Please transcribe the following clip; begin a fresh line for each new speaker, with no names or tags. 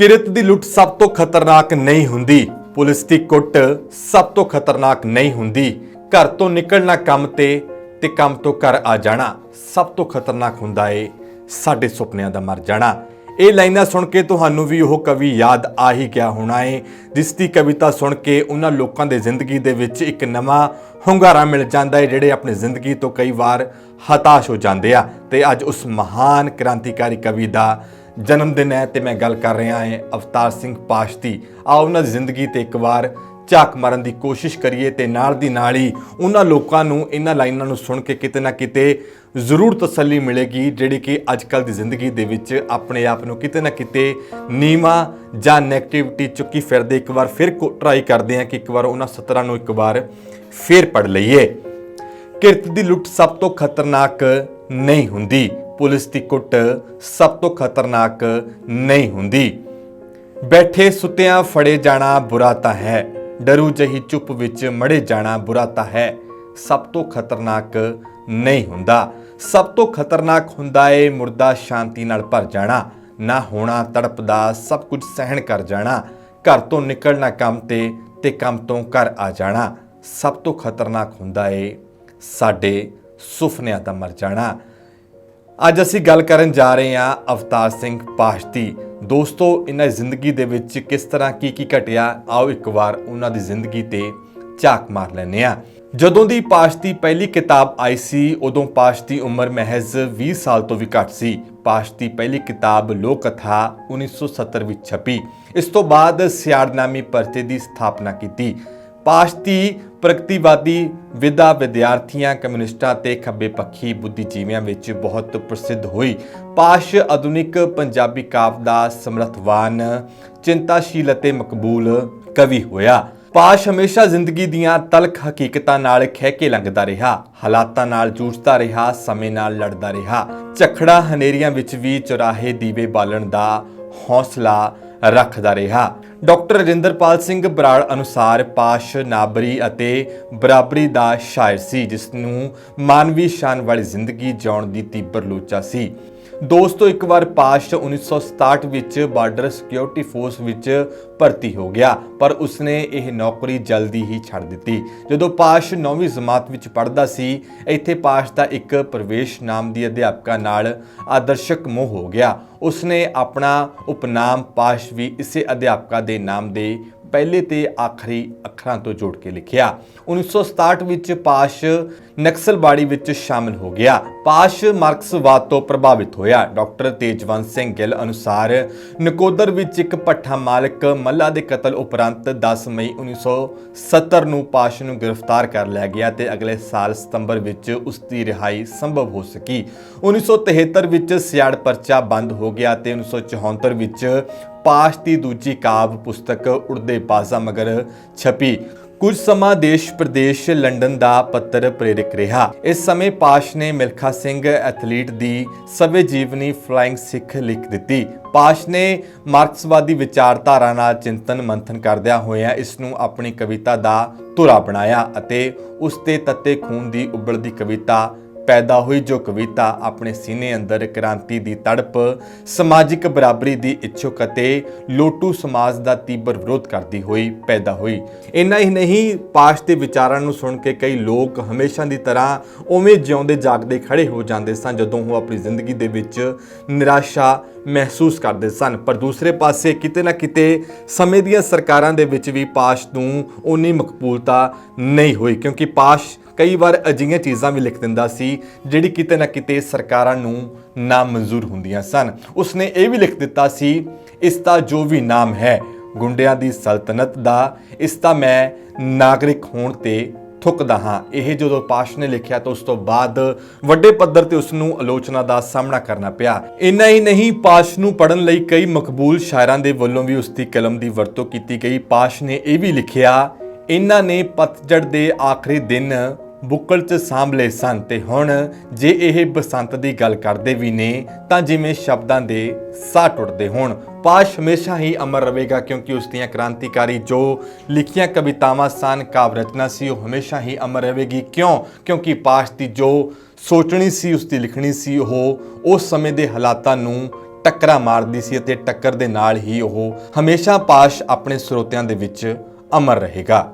ਕਿਰਤ ਦੀ ਲੁੱਟ ਸਭ ਤੋਂ ਖਤਰਨਾਕ ਨਹੀਂ ਹੁੰਦੀ। ਪੁਲਿਸ ਦੀ ਕੁੱਟ ਸਭ ਤੋਂ ਖਤਰਨਾਕ ਨਹੀਂ ਹੁੰਦੀ। ਘਰ ਤੋਂ ਨਿਕਲਣਾ ਕੰਮ ਤੇ ਤੇ ਕੰਮ ਤੋਂ ਘਰ ਆ ਜਾਣਾ ਸਭ ਤੋਂ ਖਤਰਨਾਕ ਹੁੰਦਾ ਏ। ਸਾਡੇ ਸੁਪਨਿਆਂ ਦਾ ਮਰ ਜਾਣਾ। ਇਹ ਲਾਈਨਾਂ ਸੁਣ ਕੇ ਤੁਹਾਨੂੰ ਵੀ ਉਹ ਕਵੀ ਯਾਦ ਆ ਹੀ ਗਿਆ ਹੋਣਾ ਏ, ਜਿਸ ਦੀ ਕਵਿਤਾ ਸੁਣ ਕੇ ਉਹਨਾਂ ਲੋਕਾਂ ਦੇ ਜ਼ਿੰਦਗੀ ਦੇ ਵਿੱਚ ਇੱਕ ਨਵਾਂ ਹੁੰਗਾਰਾ ਮਿਲ ਜਾਂਦਾ ਏ, ਜਿਹੜੇ ਆਪਣੀ ਜ਼ਿੰਦਗੀ ਤੋਂ ਕਈ ਵਾਰ ਹਤਾਸ਼ ਹੋ ਜਾਂਦੇ ਆ। ਤੇ ਅੱਜ ਉਸ ਮਹਾਨ ਕ੍ਰਾਂਤੀਕਾਰੀ ਕਵੀ ਦਾ ਜਨਮ ਦਿਨ ਹੈ ਤੇ ਮੈਂ ਗੱਲ ਕਰ ਰਿਹਾ ਹਾਂ ਅਵਤਾਰ ਸਿੰਘ ਪਾਸ਼ਤੀ। ਆਓ ਉਹਨਾਂ ਦੀ ਜ਼ਿੰਦਗੀ ਤੇ ਇੱਕ ਵਾਰ ਝਾਕ ਮਾਰਨ ਦੀ ਕੋਸ਼ਿਸ਼ ਕਰੀਏ ਤੇ ਨਾਲ ਦੀ ਨਾਲ ਹੀ ਉਹਨਾਂ ਲੋਕਾਂ ਨੂੰ, ਇਹਨਾਂ ਲਾਈਨਾਂ ਨੂੰ ਸੁਣ ਕੇ ਕਿਤੇ ਨਾ ਕਿਤੇ ਜ਼ਰੂਰ ਤਸੱਲੀ ਮਿਲੇਗੀ, ਜਿਹੜੀ ਕਿ ਅੱਜ ਕੱਲ ਦੀ ਜ਼ਿੰਦਗੀ ਦੇ ਵਿੱਚ ਆਪਣੇ ਆਪ ਨੂੰ ਕਿਤੇ ਨਾ ਕਿਤੇ ਨੀਵਾ ਜਾਂ 네ਗੇਟਿਵਿਟੀ ਚੁੱਕੀ ਫਿਰਦੇ ਇੱਕ ਵਾਰ ਫਿਰ ਟਰਾਈ ਕਰਦੇ ਆ ਕਿ ਇੱਕ ਵਾਰ ਉਹਨਾਂ ਸਤਰਾਂ ਨੂੰ ਇੱਕ ਵਾਰ ਫੇਰ ਪੜ ਲਈਏ। ਕਿਰਤ ਦੀ ਲੁੱਟ ਸਭ ਤੋਂ ਖਤਰਨਾਕ ਨਹੀਂ ਹੁੰਦੀ। ਪੁਲਿਸ ਦੀ ਕੁੱਟ ਸਭ ਤੋਂ ਖਤਰਨਾਕ ਨਹੀਂ ਹੁੰਦੀ। ਬੈਠੇ ਸੁੱਤਿਆਂ ਫੜੇ ਜਾਣਾ ਬੁਰਾ ਤਾਂ ਹੈ। ਡਰੂ ਜਹੀ ਚੁੱਪ ਵਿੱਚ ਮੜੇ ਜਾਣਾ ਬੁਰਾ ਤਾਂ ਹੈ। ਸਭ ਤੋਂ ਖਤਰਨਾਕ ਨਹੀਂ ਹੁੰਦਾ। ਸਭ ਤੋਂ ਖਤਰਨਾਕ ਹੁੰਦਾ ਏ ਮੁਰਦਾ ਸ਼ਾਂਤੀ ਨਾਲ ਭਰ ਜਾਣਾ। ਨਾ ਹੋਣਾ, ਤੜਪਦਾ, ਸਭ ਕੁਝ ਸਹਿਣ ਕਰ ਜਾਣਾ। ਘਰ ਤੋਂ ਨਿਕਲਣਾ ਕੰਮ ਤੇ ਤੇ ਕੰਮ ਤੋਂ ਘਰ ਆ ਜਾਣਾ। ਸਭ ਤੋਂ ਖਤਰਨਾਕ ਹੁੰਦਾ ਏ ਸਾਡੇ ਸੁਪਨਿਆਂ ਦਾ ਮਰ ਜਾਣਾ। ਅੱਜ ਅਸੀਂ ਗੱਲ ਕਰਨ ਜਾ ਰਹੇ ਹਾਂ ਅਵਤਾਰ ਸਿੰਘ ਪਾਸ਼ਤੀ। ਦੋਸਤੋ, ਇਹਨਾਂ ਦੀ ਜ਼ਿੰਦਗੀ ਦੇ ਵਿੱਚ ਕਿਸ ਤਰ੍ਹਾਂ ਕੀ ਕੀ ਘਟਿਆ, ਆਓ ਇੱਕ ਵਾਰ ਉਹਨਾਂ ਦੀ ਜ਼ਿੰਦਗੀ ਤੇ ਝਾਕ ਮਾਰ ਲੈਂਦੇ ਹਾਂ। ਜਦੋਂ ਦੀ ਪਾਸ਼ਤੀ ਪਹਿਲੀ ਕਿਤਾਬ ਆਈ ਸੀ, ਉਦੋਂ ਪਾਸ਼ਤੀ ਉਮਰ ਮਹਿਜ਼ 20 ਸਾਲ ਤੋਂ ਵੀ ਘੱਟ ਸੀ। ਪਾਸ਼ਤੀ ਪਹਿਲੀ ਕਿਤਾਬ ਲੋਕ ਕਥਾ 1970 ਵਿੱਚ ਛਪੀ। ਇਸ ਤੋਂ ਬਾਅਦ ਸਿਆੜਨਾਮੀ ਪਰਚੇ ਦੀ ਸਥਾਪਨਾ ਕੀਤੀ। ਪਾਸ਼ਤੀ ਪ੍ਰਗਤੀਵਾਦੀ ਵਿਦਾ ਵਿਦਿਆਰਥੀਆਂ, ਕਮਿਊਨਿਸਟਾਂ ਤੇ ਖੱਬੇ ਪੱਖੀ ਬੁੱਧੀਜੀਵੀਆਂ ਵਿੱਚ ਬਹੁਤ ਪ੍ਰਸਿੱਧ ਹੋਈ। ਪਾਸ਼ ਆਧੁਨਿਕ ਪੰਜਾਬੀ ਕਾਵ ਦਾ ਸਮਰਥਵਾਨ, ਚਿੰਤਾਸ਼ੀਲ ਅਤੇ ਮਕਬੂਲ ਕਵੀ ਹੋਇਆ। ਪਾਸ਼ ਹਮੇਸ਼ਾ ਜ਼ਿੰਦਗੀ ਦੀਆਂ ਤਲਖ ਹਕੀਕਤਾਂ ਨਾਲ ਖਹਿ ਕੇ ਲੰਘਦਾ ਰਿਹਾ। ਹਾਲਾਤਾਂ ਨਾਲ ਜੂਝਦਾ ਰਿਹਾ, ਸਮੇਂ ਨਾਲ ਲੜਦਾ ਰਿਹਾ। ਝਖੜਾ ਹਨੇਰੀਆਂ ਵਿੱਚ ਵੀ ਚੁਰਾਹੇ ਦੀਵੇ ਬਾਲਣ ਦਾ ਹੌਸਲਾ ਰੱਖਦਾ ਰਿਹਾ। ਡਾਕਟਰ ਰਜਿੰਦਰਪਾਲ ਸਿੰਘ ਬਰਾੜ ਅਨੁਸਾਰ ਪਾਸ਼, ਨਾਬਰੀ ਅਤੇ ਬਰਾਬਰੀ ਦਾ ਸ਼ਾਇਰ ਸੀ ਜਿਸ ਨੂੰ ਮਾਨਵੀ ਸ਼ਾਨ ਵਾਲੀ ਜ਼ਿੰਦਗੀ ਜਿਉਣ ਦੀ ਤੀਬਰ ਲੋਚਾ ਸੀ। ਦੋਸਤੋ, ਇੱਕ ਵਾਰ ਪਾਸ਼ 1967 ਵਿੱਚ ਬਾਰਡਰ ਸਿਕਿਉਰਿਟੀ ਫੋਰਸ ਵਿੱਚ ਭਰਤੀ ਹੋ ਗਿਆ, ਪਰ ਉਸਨੇ ਇਹ ਨੌਕਰੀ ਜਲਦੀ ਹੀ ਛੱਡ ਦਿੱਤੀ। ਜਦੋਂ ਪਾਸ਼ 9ਵੀਂ ਜਮਾਤ ਵਿੱਚ ਪੜ੍ਹਦਾ ਸੀ, ਇੱਥੇ ਪਾਸ਼ ਦਾ ਇੱਕ ਪ੍ਰਵੇਸ਼ ਨਾਮ ਦੀ ਅਧਿਆਪਕਾ ਨਾਲ ਆਦਰਸ਼ਕ ਮੋਹ ਹੋ ਗਿਆ। ਉਸਨੇ ਆਪਣਾ ਉਪਨਾਮ ਪਾਸ਼ ਵੀ ਇਸੇ ਅਧਿਆਪਕਾ ਦੇ ਨਾਮ ਦੇ ਪਹਿਲੇ ਤੇ ਆਖਰੀ ਅੱਖਰਾਂ ਤੋਂ ਜੋੜ ਕੇ ਲਿਖਿਆ। 1967 ਵਿੱਚ ਪਾਸ਼ ਨਕਸਲਬਾੜੀ ਵਿੱਚ ਸ਼ਾਮਲ ਹੋ ਗਿਆ। ਪਾਸ਼ ਮਾਰਕਸਵਾਦ ਤੋਂ ਪ੍ਰਭਾਵਿਤ ਹੋਇਆ। ਡਾਕਟਰ ਤੇਜਵੰਤ ਸਿੰਘ ਗਿੱਲ ਅਨੁਸਾਰ ਨਕੋਦਰ ਵਿੱਚ ਇੱਕ ਪੱਠਾ ਮਾਲਕ ਮੱਲਾ ਦੇ ਕਤਲ ਉਪਰੰਤ 10 ਮਈ 1970 ਨੂੰ ਪਾਸ਼ ਨੂੰ ਗ੍ਰਿਫਤਾਰ ਕਰ ਲਿਆ ਗਿਆ ਤੇ ਅਗਲੇ ਸਾਲ ਸਤੰਬਰ ਵਿੱਚ ਉਸ ਦੀ ਰਿਹਾਈ ਸੰਭਵ ਹੋ ਸਕੀ। 1973 ਵਿੱਚ ਸਿਆੜ ਪਰਚਾ ਬੰਦ ਹੋ ਗਿਆ ਤੇ 1974 ਵਿੱਚ ਪਾਸ਼ ਦੀ ਦੂਜੀ ਕਾਵ ਪੁਸਤਕ ਉੜਦੇ ਬਾਜ਼ਾ ਮਗਰ ਛਪੀ। ਕੁਝ ਸਮਾਂ ਦੇਸ਼ ਪ੍ਰਦੇਸ਼ ਲੰਡਨ ਦਾ ਪੱਤਰ ਪ੍ਰੇਰਕ ਰਿਹਾ। ਇਸ ਸਮੇਂ ਪਾਸ਼ ਨੇ ਮਿਲਖਾ ਸਿੰਘ ਐਥਲੀਟ ਦੀ ਸਵੇ ਜੀਵਨੀ ਫਲਾਈਂਗ ਸਿੱਖ ਲਿਖ ਦਿੱਤੀ। ਪਾਸ਼ ਨੇ ਮਾਰਕਸਵਾਦੀ ਵਿਚਾਰਧਾਰਾ ਨਾਲ ਚਿੰਤਨ ਮੰਥਨ ਕਰਦਿਆਂ ਹੋਇਆਂ ਇਸ ਨੂੰ ਆਪਣੀ ਕਵਿਤਾ ਦਾ ਧੁਰਾ ਬਣਾਇਆ ਅਤੇ ਉਸ ਤੇ ਤੱਤੇ ਖੂਨ ਦੀ ਉਬਲਦੀ ਕਵਿਤਾ ਪੈਦਾ ਹੋਈ ਜੋ ਕਵਿਤਾ ਆਪਣੇ ਸੀਨੇ ਅੰਦਰ ਕ੍ਰਾਂਤੀ ਦੀ ਤੜਪ, ਸਮਾਜਿਕ ਬਰਾਬਰੀ ਦੀ ਇੱਛੁਕ ਅਤੇ ਲੋਟੂ ਸਮਾਜ ਦਾ ਤੀਬਰ ਵਿਰੋਧ ਕਰਦੀ ਹੋਈ ਪੈਦਾ ਹੋਈ। ਇੰਨਾ ਹੀ ਨਹੀਂ, ਪਾਸ਼ ਦੇ ਵਿਚਾਰਾਂ ਨੂੰ ਸੁਣ ਕੇ ਕਈ ਲੋਕ ਹਮੇਸ਼ਾ ਦੀ ਤਰ੍ਹਾਂ ਉਵੇਂ ਜਿਉਂਦੇ ਜਾਗਦੇ ਖੜੇ ਹੋ ਜਾਂਦੇ ਸਨ ਜਦੋਂ ਉਹ ਆਪਣੀ ਜ਼ਿੰਦਗੀ ਦੇ ਵਿੱਚ ਨਿਰਾਸ਼ਾ ਮਹਿਸੂਸ ਕਰਦੇ ਸਨ। ਪਰ ਦੂਸਰੇ ਪਾਸੇ ਕਿਤੇ ਨਾ ਕਿਤੇ ਸਮੇਂ ਦੀਆਂ ਸਰਕਾਰਾਂ ਦੇ ਵਿੱਚ ਵੀ ਪਾਸ਼ ਨੂੰ ਉਨੀ ਮਕਬੂਲਤਾ ਨਹੀਂ ਹੋਈ ਕਿਉਂਕਿ ਪਾਸ਼ ਕਈ ਵਾਰ ਅਜਿਹੀਆਂ ਚੀਜ਼ਾਂ ਵੀ ਲਿਖ ਦਿੰਦਾ ਸੀ ਜਿਹੜੀ ਕਿਤੇ ਨਾ ਕਿਤੇ ਸਰਕਾਰਾਂ ਨੂੰ ਨਾ ਮਨਜ਼ੂਰ ਹੁੰਦੀਆਂ ਸਨ। ਉਸਨੇ ਇਹ ਵੀ ਲਿਖ ਦਿੱਤਾ ਸੀ, ਇਸ ਦਾ ਜੋ ਵੀ ਨਾਮ ਹੈ, ਗੁੰਡਿਆਂ ਦੀ ਸਲਤਨਤ ਦਾ, ਇਸ ਦਾ ਮੈਂ ਨਾਗਰਿਕ ਹੋਣ ਤੇ ਥੁੱਕਦਾ ਹਾਂ। ਇਹ ਜਦੋਂ ਪਾਸ਼ ਨੇ ਲਿਖਿਆ ਤਾਂ ਉਸ ਤੋਂ ਬਾਅਦ ਵੱਡੇ ਪੱਧਰ ਤੇ ਉਸ ਨੂੰ ਆਲੋਚਨਾ ਦਾ ਸਾਹਮਣਾ ਕਰਨਾ ਪਿਆ। ਇੰਨਾ ਹੀ ਨਹੀਂ, ਪਾਸ਼ ਨੂੰ ਪੜਨ ਲਈ ਕਈ ਮਕਬੂਲ ਸ਼ਾਇਰਾਂ ਦੇ ਵੱਲੋਂ ਵੀ ਉਸ ਦੀ ਕਲਮ ਦੀ ਵਰਤੋਂ ਕੀਤੀ ਗਈ। ਪਾਸ਼ ਨੇ ਇਹ ਵੀ ਲਿਖਿਆ ਇਹਨਾਂ ਨੇ ਪਤਝੜ ਦੇ ਆਖਰੀ ਦਿਨ ਬੁੱਕਲ 'ਚ ਸਾਂਭਲੇ ਸਨ ਤੇ ਹੁਣ ਜੇ ਇਹ ਬਸੰਤ ਦੀ ਗੱਲ ਕਰਦੇ ਵੀ ਨੇ, ਤਾਂ ਜਿਵੇਂ ਸ਼ਬਦਾਂ ਦੇ ਸਾਹ ਟੁੱਟਦੇ ਹੋਣ। ਪਾਸ਼ ਹਮੇਸ਼ਾ ਹੀ ਅਮਰ ਰਹੇਗਾ ਕਿਉਂਕਿ ਉਸ ਦੀਆਂ ਕ੍ਰਾਂਤੀਕਾਰੀ ਜੋ ਲਿਖੀਆਂ ਕਵਿਤਾਵਾਂ ਸਨ ਕਾਵ ਰਚਨਾ ਸੀ, ਉਹ ਹਮੇਸ਼ਾ ਹੀ ਅਮਰ ਰਹੇਗੀ। ਕਿਉਂ? ਕਿਉਂਕਿ ਪਾਸ਼ ਦੀ ਜੋ ਸੋਚਣੀ ਸੀ, ਉਸ ਦੀ ਲਿਖਣੀ ਸੀ, ਉਹ ਉਸ ਸਮੇਂ ਦੇ ਹਾਲਾਤਾਂ ਨੂੰ ਟੱਕਰਾ ਮਾਰਦੀ ਸੀ ਅਤੇ ਟੱਕਰ ਦੇ ਨਾਲ ਹੀ ਉਹ ਹਮੇਸ਼ਾ ਪਾਸ਼ ਆਪਣੇ ਸਰੋਤਿਆਂ ਦੇ ਵਿੱਚ ਅਮਰ ਰਹੇਗਾ।